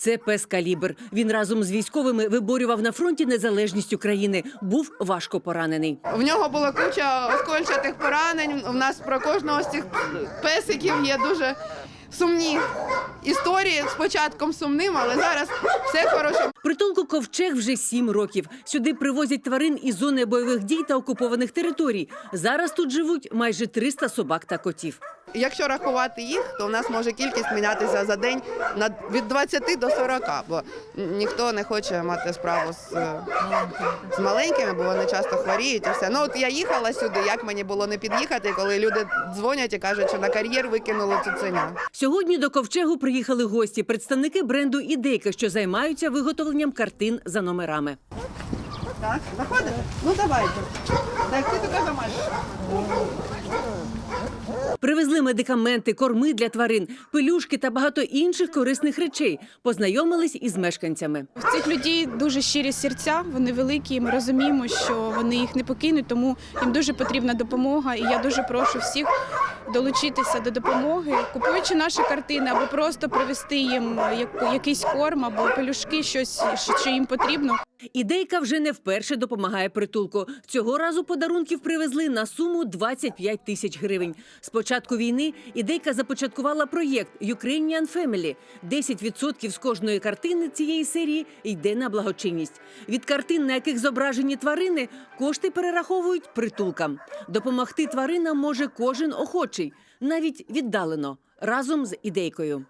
Це пес Калібр. Він разом з військовими виборював на фронті незалежність України. Був важко поранений. В нього була куча оскольчатих поранень. У нас про кожного з цих песиків є дуже сумні історії. З початком сумним, але зараз все хороше. Притулку ковчег вже сім років. Сюди привозять тварин із зони бойових дій та окупованих територій. Зараз тут живуть майже 300 собак та котів. Якщо рахувати їх, то у нас може кількість мінятися за день від 20 до 40, бо ніхто не хоче мати справу з, е, з маленькими, бо вони часто хворіють і все. Ну от я їхала сюди, як мені було не під'їхати, коли люди дзвонять і кажуть, що на кар'єр викинули цуценя. Сьогодні до ковчегу приїхали гості, представники бренду Ідейка, що займаються виготовленням картин за номерами. Так, заходите? Ну давайте. Так, ти тільки замаєш. Привезли медикаменти, корми для тварин, пелюшки та багато інших корисних речей. Познайомились із мешканцями. В цих людей дуже щирі серця, вони великі. і Ми розуміємо, що вони їх не покинуть, тому їм дуже потрібна допомога. І я дуже прошу всіх долучитися до допомоги, купуючи наші картини або просто привезти їм якийсь корм або пелюшки, щось що їм потрібно. Ідейка вже не вперше допомагає притулку. Цього разу подарунків привезли на суму 25 тисяч гривень. З початку війни ідейка започаткувала проєкт Ukrainian Family. 10% з кожної картини цієї серії йде на благочинність. Від картин, на яких зображені тварини, кошти перераховують притулкам. Допомогти тваринам може кожен охочий, навіть віддалено, разом з ідейкою.